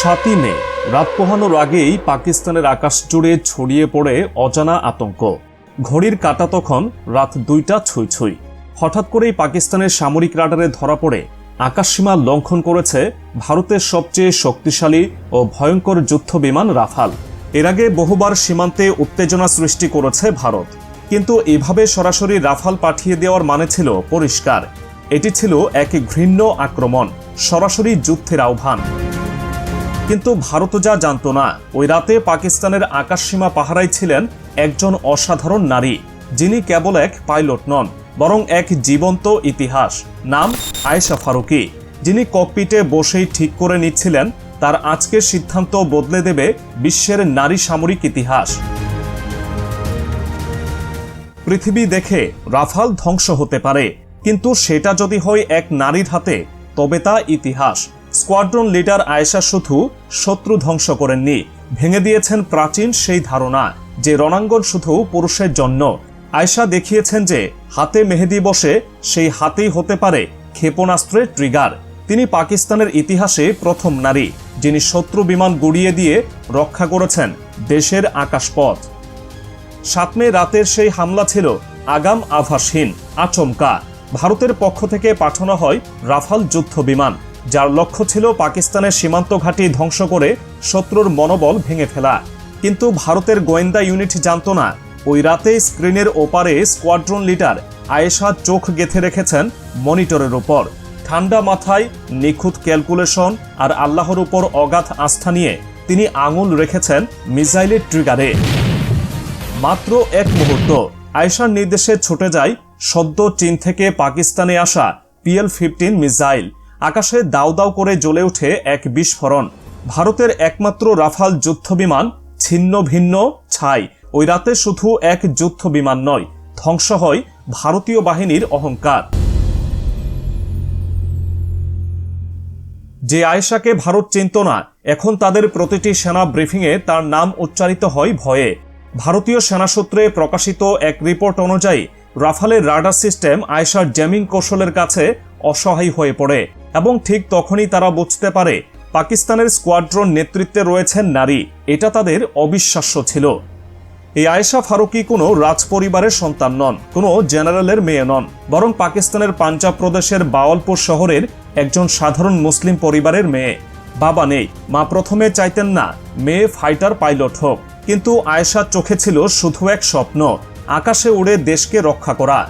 সাতই মে, রাত পোহানোর আগেই পাকিস্তানের আকাশ জুড়ে ছড়িয়ে পড়ে অজানা আতঙ্ক। ঘড়ির কাটা তখন রাত দুইটা ছুঁই ছুঁই। হঠাৎ করেই পাকিস্তানের সামরিক রাডারে ধরা পড়ে, আকাশসীমা লঙ্ঘন করেছে ভারতের সবচেয়ে শক্তিশালী ও ভয়ঙ্কর যুদ্ধ বিমান রাফাল। এর আগে বহুবার সীমান্তে উত্তেজনা সৃষ্টি করেছে ভারত, কিন্তু এভাবে সরাসরি রাফাল পাঠিয়ে দেওয়ার মানে ছিল পরিষ্কার। এটি ছিল এক ঘৃণ্য আক্রমণ, সরাসরি যুদ্ধের আহ্বান। কিন্তু ভারত যা জানত না। ওই রাতে পাকিস্তানের আকাশসীমা পাহারায় ছিলেন একজন অসাধারণ নারী, যিনি কেবল এক পাইলট নন, বরং এক জীবন্ত ইতিহাস। নাম আয়েশা ফারুকি। যিনি ককপিটে বসেই ঠিক করে নিচ্ছিলেন, তার আজকের সিদ্ধান্ত বদলে দেবে বিশ্বের নারী সামরিক ইতিহাস। পৃথিবী দেখে রাফাল ধ্বংস হতে পারে, কিন্তু সেটা যদি হয় এক নারীর হাতে, তবে তা ইতিহাস। স্কোয়াড্রন লিডার আয়েশা শুধু শত্রু ধ্বংস করেননি, ভেঙে দিয়েছেন প্রাচীন সেই ধারণা যে রণাঙ্গন শুধু পুরুষের জন্য। আয়েশা দেখিয়েছেন যে হাতে মেহেদি বসে সেই হাতেই হতে পারে ক্ষেপণাস্ত্রের ট্রিগার। তিনি পাকিস্তানের ইতিহাসে প্রথম নারী, যিনি শত্রু বিমান গুড়িয়ে দিয়ে রক্ষা করেছেন দেশের আকাশপথ। সাত মে রাতের সেই হামলা ছিল আগাম আভাসহীন, আচমকা। ভারতের পক্ষ থেকে পাঠানো হয় রাফাল যুদ্ধ বিমান যার লক্ষ্য ছিল পাকিস্তানের সীমান্ত ঘাঁটি ধ্বংস করে শত্রুর মনোবল ভেঙে ফেলা। কিন্তু ভারতের গোয়েন্দা ইউনিট জানত না, ওই রাতে স্ক্রিনের ওপারে স্কোয়াড্রন লিডার আয়েশা চোখ গেথে রেখেছেন মনিটরের ওপর। ঠান্ডা মাথায়, নিখুঁত ক্যালকুলেশন আর আল্লাহর উপর অগাধ আস্থা নিয়ে তিনি আঙুল রেখেছেন মিসাইলের ট্রিগারে। মাত্র এক মুহূর্ত, আয়েশার নির্দেশে ছুটে যায় সদ্য চীন থেকে পাকিস্তানে আসা পিএল ফিফটিন মিসাইল। আকাশে দাউ দাউ করে জ্বলে ওঠে এক বিস্ফোরণ। ভারতের একমাত্র রাফাল যুদ্ধ বিমান ছিন্ন ভিন্ন ছাই। ওই রাতে শুধু এক যুদ্ধ বিমান নয়, ধ্বংস হয় ভারতীয় বাহিনীর অহংকার। যে আয়েশাকে ভারত চিনত না, এখন তাদের প্রতিটি সেনা ব্রিফিংয়ে তার নাম উচ্চারিত হয় ভয়ে। ভারতীয় সেনা সূত্রে প্রকাশিত এক রিপোর্ট অনুযায়ী, রাফালের রাডার সিস্টেম আয়েশার জ্যামিং কৌশলের কাছে অসহায় হয়ে পড়ে। এবং ঠিক তখনই তারা বুঝতে পারে পাকিস্তানের স্কোয়াড্রন নেতৃত্বে রয়েছেন নারী। এটা তাদের অবিশ্বাস্য ছিল। এই আয়েশা ফারুকি কোনো রাজ পরিবারের সন্তান নন, কোনো জেনারেলের মেয়ে নন, বরং পাকিস্তানের পাঞ্জাব প্রদেশের বাওয়ালপুর শহরের একজন সাধারণ মুসলিম পরিবারের মেয়ে। বাবা নেই, মা প্রথমে চাইতেন না, মেয়ে ফাইটার পাইলট হোক। কিন্তু আয়েশার চোখে ছিল শুধু এক স্বপ্ন, আকাশে উড়ে দেশকে রক্ষা করা।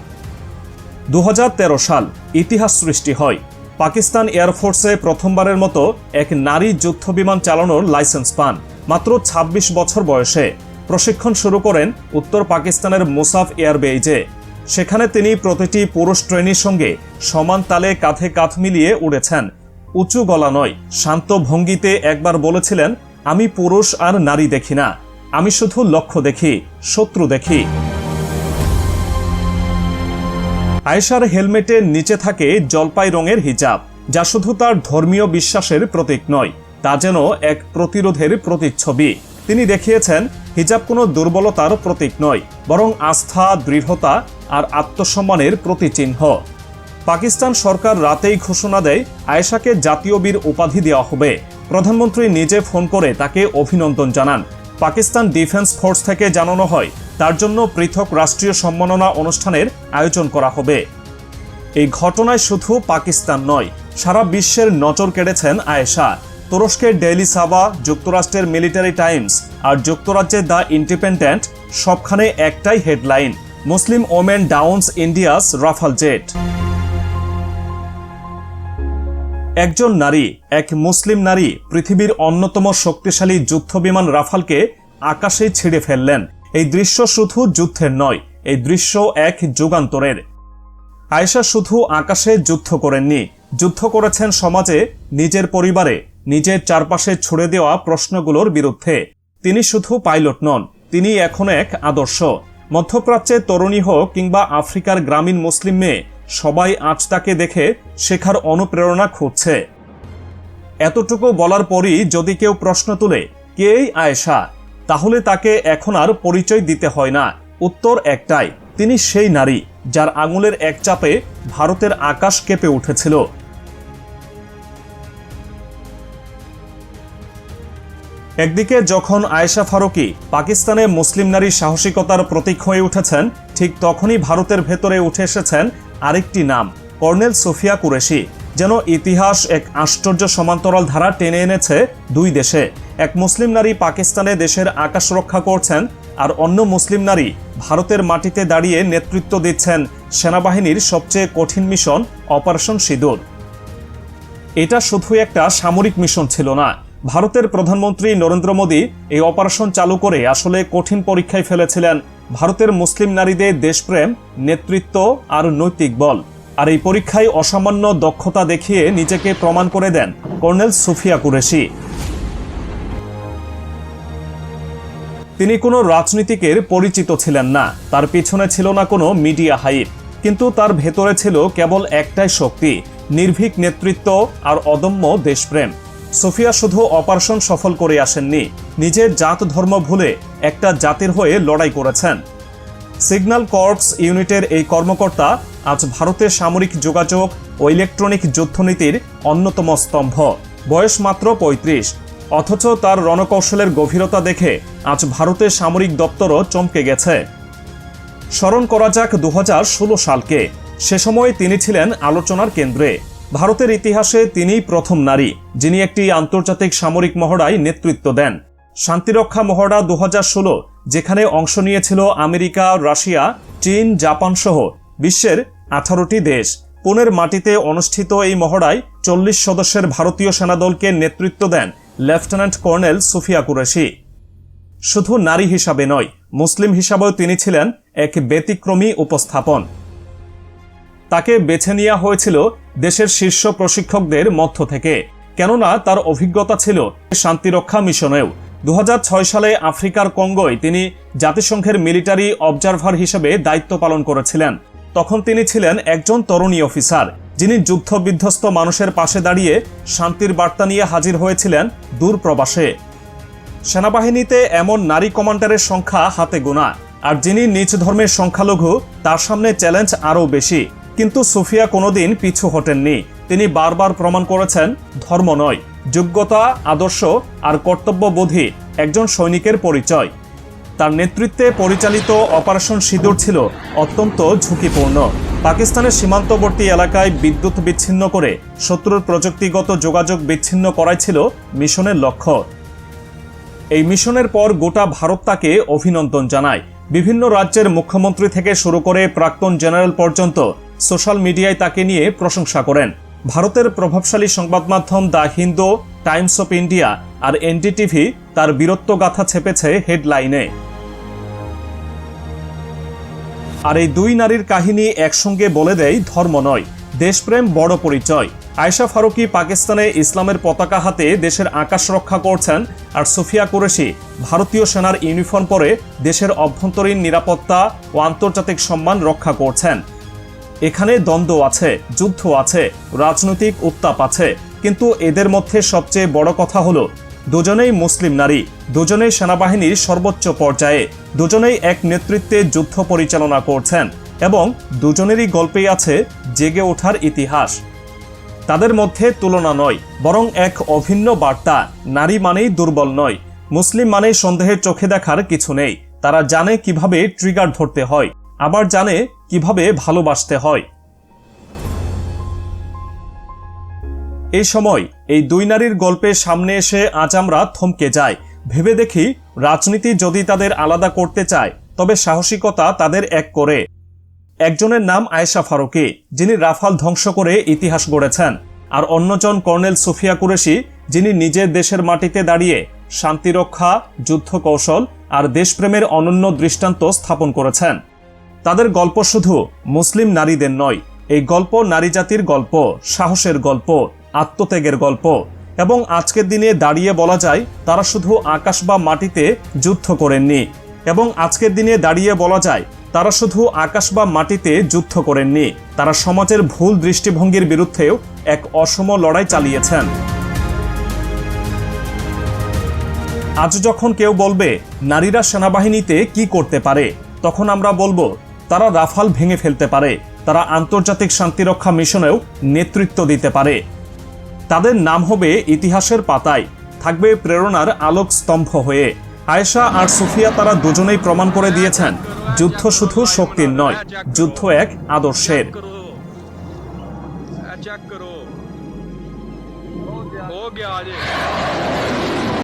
দু হাজার তেরো সাল ইতিহাস সৃষ্টি হয়। পাকিস্তান এয়ারফোর্সে প্রথমবারের মতো এক নারী যুদ্ধ বিমান চালানোর লাইসেন্স পান। মাত্র ২৬ বছর বয়সে। প্রশিক্ষণ শুরু করেন উত্তর পাকিস্তানের মুসাফ এয়ারবেইজে। সেখানে তিনি প্রতিটি পুরুষ ট্রেনির সঙ্গে সমান তালে কাঁধে কাঁধ মিলিয়ে উড়েছেন। উঁচু গলা নয়, শান্ত ভঙ্গিতে একবার বলেছিলেন, আমি পুরুষ আর নারী দেখি না। আমি শুধু লক্ষ্য দেখি, শত্রু দেখি। আয়েশার হেলমেটের নিচে থাকে জলপাই রঙের হিজাব, যা শুধু তার ধর্মীয় বিশ্বাসের প্রতীক নয়, তা যেন এক প্রতিরোধের প্রতিচ্ছবি। তিনি দেখিয়েছেন, হিজাব কোনো দুর্বলতার প্রতীক নয়, বরং আস্থা, দৃঢ়তা আর আত্মসম্মানের প্রতিচিহ্ন। পাকিস্তান সরকার রাতেই ঘোষণা দেয়, আয়েশাকে জাতীয় বীর উপাধি দেওয়া হবে। প্রধানমন্ত্রী নিজে ফোন করে তাকে অভিনন্দন জানান। পাকিস্তান ডিফেন্স ফোর্স থেকে জানানো হয় তার জন্য পৃথক রাষ্ট্রীয় সম্মাননা অনুষ্ঠানের আয়োজন করা হবে। এই ঘটনায় শুধু পাকিস্তান নয়, সারা বিশ্বের নজর কেড়েছেন আয়েশা। তুরস্কের ডেইলি সাবা যুক্তরাষ্ট্রের মিলিটারি টাইমস আর যুক্তরাজ্যের দ্য ইন্ডিপেন্ডেন্ট সবখানে একটাই headline, Muslim women downs India's Rafale jet. একজন নারী, এক মুসলিম নারী, পৃথিবীর অন্যতম শক্তিশালী যুদ্ধ বিমান রাফালকে আকাশে ছিঁড়ে ফেললেন। এই দৃশ্য শুধু যুদ্ধের নয়, এই দৃশ্য এক যুগান্তরের। আয়েশা শুধু আকাশে যুদ্ধ করেননি, যুদ্ধ করেছেন সমাজে, নিজের পরিবারে, নিজের চারপাশে ছুড়ে দেওয়া প্রশ্নগুলোর বিরুদ্ধে। তিনি শুধু পাইলট নন, তিনি এখন এক আদর্শ। মধ্যপ্রাচ্যে তরুণী হোক কিংবা আফ্রিকার গ্রামীণ মুসলিম মেয়ে, সবাই আজ তাকে দেখে শেখার অনুপ্রেরণা খুঁজছে। এতটুকু বলার পরই যদি কেউ প্রশ্ন তুলে, কে আয়েশা? তাহলে তাকে এখন আর পরিচয় দিতে হয় না। উত্তর একটাই, তিনি সেই নারী যার আঙুলের এক চাপে ভারতের আকাশ কেঁপে উঠেছিল। একদিকে যখন আয়েশা ফারুকি পাকিস্তানে মুসলিম নারী সাহসিকতার প্রতীক হয়ে উঠেছেন, ঠিক তখনই ভারতের ভেতরে উঠে এসেছেন আরেকটি নাম, কর্নেল সোফিয়া কুরেশি। যেন ইতিহাস এক আশ্চর্য সমান্তরাল ধারা টেনে এনেছে দুই দেশে। এক মুসলিম নারী পাকিস্তানে দেশের আকাশ রক্ষা করছেন আর অন্য মুসলিম নারী ভারতের মাটিতে দাঁড়িয়ে নেতৃত্ব দিচ্ছেন সেনাবাহিনীর সবচেয়ে কঠিন মিশন অপারেশন সিঁদুর। এটা শুধু একটা সামরিক মিশন ছিল না। ভারতের প্রধানমন্ত্রী নরেন্দ্র মোদী এই অপারেশন চালু করে আসলে কঠিন পরীক্ষায় ফেলেছিলেন। ভারতের মুসলিম নারীদের দেশপ্রেম, নেতৃত্ব আর নৈতিক বল। আর এই পরীক্ষায় অসামান্য দক্ষতা দেখিয়ে নিজেকে প্রমাণ করে দেন কর্নেল সুফিয়া কুরেশি। তিনি কোনো রাজনীতিকের পরিচিত ছিলেন না। তার পিছনে ছিল না কোনো মিডিয়া হাইপ। কিন্তু তার ভেতরে ছিল কেবল একটাই শক্তি, নির্ভীক নেতৃত্ব আর অদম্য দেশপ্রেম। সোফিয়া শুধু অপারেশন সফল করে আসেননি, নিজের জাত ধর্ম ভুলে একটা জাতির হয়ে লড়াই করেছেন। সিগন্যাল কর্পস ইউনিটের এই কর্মকর্তা আজ ভারতের সামরিক যোগাযোগ ও ইলেকট্রনিক যুদ্ধনীতির অন্যতম স্তম্ভ। বয়স মাত্র পঁয়ত্রিশ। অথচ তার রণকৌশলের গভীরতা দেখে আজ ভারতের সামরিক দপ্তরও চমকে গেছে। স্মরণ করা যাক দু হাজার ষোলো সালকে। সে সময় তিনি ছিলেন আলোচনার কেন্দ্রে। ভারতের ইতিহাসে তিনিই প্রথম নারী, যিনি একটি আন্তর্জাতিক সামরিক মহড়ায় নেতৃত্ব দেন। শান্তিরক্ষা মহড়া দু হাজার ষোলো যেখানে অংশ নিয়েছিল আমেরিকা, রাশিয়া, চীন, জাপান সহ বিশ্বের আঠারোটি দেশ। পুনের মাটিতে অনুষ্ঠিত এই মহড়ায় চল্লিশ সদস্যের ভারতীয় সেনাদলকে নেতৃত্ব দেন লেফটেন্যান্ট কর্নেল সুফিয়া কুরেশি। শুধু নারী হিসাবে নয়, মুসলিম হিসাবেও তিনি ছিলেন এক ব্যতিক্রমী উপস্থাপন। তাকে বেছে নেওয়া হয়েছিল দেশের শীর্ষ প্রশিক্ষকদের মধ্য থেকে। কেননা তার অভিজ্ঞতা ছিল শান্তিরক্ষা মিশনেও। দু হাজার ছয় সালে আফ্রিকার কঙ্গোয় তিনি জাতিসংঘের মিলিটারি অবজারভার হিসেবে দায়িত্ব পালন করেছিলেন। তখন তিনি ছিলেন একজন তরুণী অফিসার, যিনি যুদ্ধ বিধ্বস্ত মানুষের পাশে দাঁড়িয়ে শান্তির বার্তা নিয়ে হাজির হয়েছিলেন দূর প্রবাসে। সেনাবাহিনীতে এমন নারী কমান্ডারের সংখ্যা হাতে গোনা, আর যিনি নিজ ধর্মের সংখ্যালঘু, তার সামনে চ্যালেঞ্জ আরও বেশি। কিন্তু সুফিয়া কোনোদিন পিছু হটেননি। তিনি বারবার প্রমাণ করেছেন, ধর্ম নয়। যোগ্যতা, আদর্শ আর কর্তব্যবোধী একজন সৈনিকের পরিচয়। তার নেতৃত্বে পরিচালিত অপারেশন সিঁদুর ছিল অত্যন্ত ঝুঁকিপূর্ণ। পাকিস্তানের সীমান্তবর্তী এলাকায় বিদ্যুৎ বিচ্ছিন্ন করে শত্রুর প্রযুক্তিগত যোগাযোগ বিচ্ছিন্ন করাই ছিল মিশনের লক্ষ্য। এই মিশনের পর গোটা ভারত তাকে অভিনন্দন জানায়। বিভিন্ন রাজ্যের মুখ্যমন্ত্রী থেকে শুরু করে প্রাক্তন জেনারেল পর্যন্ত সোশ্যাল মিডিয়ায় তাকে নিয়ে প্রশংসা করেন। ভারতের প্রভাবশালী সংবাদ মাধ্যম the Hindu, Times of India R NDTV তার বীরত্ব বীরত্বগাথা ছেপেছে হেডলাইনে। আর এই দুই নারীর কাহিনী একসঙ্গে বলে দেয় ধর্ম নয়, দেশপ্রেম বড় পরিচয়। আয়শা ফারুকি পাকিস্তানে ইসলামের পতাকা হাতে দেশের আকাশ রক্ষা করছেন আর সুফিয়া কুরেশি ভারতীয় সেনার ইউনিফর্ম পরে দেশের অভ্যন্তরীণ নিরাপত্তা ও আন্তর্জাতিক সম্মান রক্ষা করছেন। এখানে দ্বন্দ্ব আছে, যুদ্ধ আছে, রাজনৈতিক উত্তাপ আছে। কিন্তু এদের মধ্যে সবচেয়ে বড় কথা হলো, দুজনেই মুসলিম নারী, দুজনেই সেনাবাহিনীর সর্বোচ্চ পর্যায়ে, দুজনেই এক নেতৃত্বে যুদ্ধ পরিচালনা করছেন এবং দুজনেরই গল্পেই আছে জেগে ওঠার ইতিহাস। তাদের মধ্যে তুলনা নয়, বরং এক অভিন্ন বার্তা, নারী মানেই দুর্বল নয়, মুসলিম মানেই সন্দেহের চোখে দেখার কিছু নেই, তারা জানে কীভাবে ট্রিগার ধরতে হয়। আবার জানে কীভাবে ভালোবাসতে হয়। এই সময় এই দুই নারীর গল্পের সামনে এসে আজ আমরা থমকে যাই। ভেবে দেখি রাজনীতি যদি তাদের আলাদা করতে চায়, তবে সাহসিকতা তাদের এক করে। একজনের নাম আয়েশা ফারুকি, যিনি রাফাল ধ্বংস করে ইতিহাস গড়েছেন, আর অন্যজন কর্নেল সুফিয়া কুরেশি, যিনি নিজের দেশের মাটিতে দাঁড়িয়ে শান্তিরক্ষা যুদ্ধ কৌশল আর দেশপ্রেমের অনন্য দৃষ্টান্ত স্থাপন করেছেন। তাদের গল্প শুধু মুসলিম নারীদের নয়, এই গল্প নারী জাতির গল্প, সাহসের গল্প, আত্মত্যাগের গল্প এবং আজকের দিনে দাঁড়িয়ে বলা যায় তারা শুধু আকাশ বা মাটিতে যুদ্ধ করেননি এবং আজকের দিনে দাঁড়িয়ে বলা যায় তারা শুধু আকাশ বা মাটিতে যুদ্ধ করেননি, তারা সমাজের ভুল দৃষ্টিভঙ্গির বিরুদ্ধেও এক অসম লড়াই চালিয়েছেন। আজ যখন কেউ বলবে, নারীরা সেনাবাহিনীতে কি করতে পারে? তখন আমরা বলব তারা রাফাল ভেঙে ফেলতে পারে তারা আন্তর্জাতিক শান্তিরক্ষা মিশনেও নেতৃত্ব দিতে পারে তাদের নাম হবে ইতিহাসের পাতায় থাকবে প্রেরণার আলোক স্তম্ভ হয়ে আয়েশা আর সুফিয়া তারা দুজনেই প্রমাণ করে দিয়েছেন যুদ্ধ শুধু শক্তির নয় যুদ্ধ এক আদর্শের करो चेक करो हो गया जी